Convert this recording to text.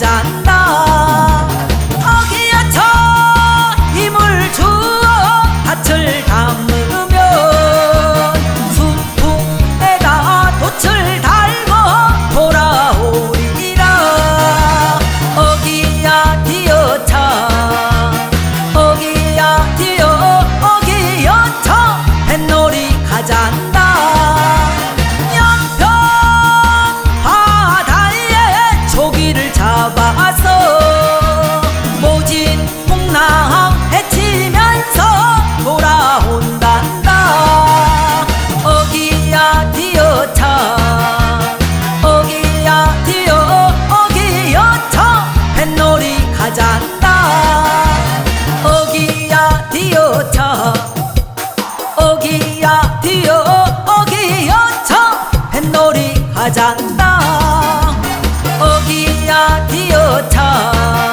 done. 잔다. 어기야 디어차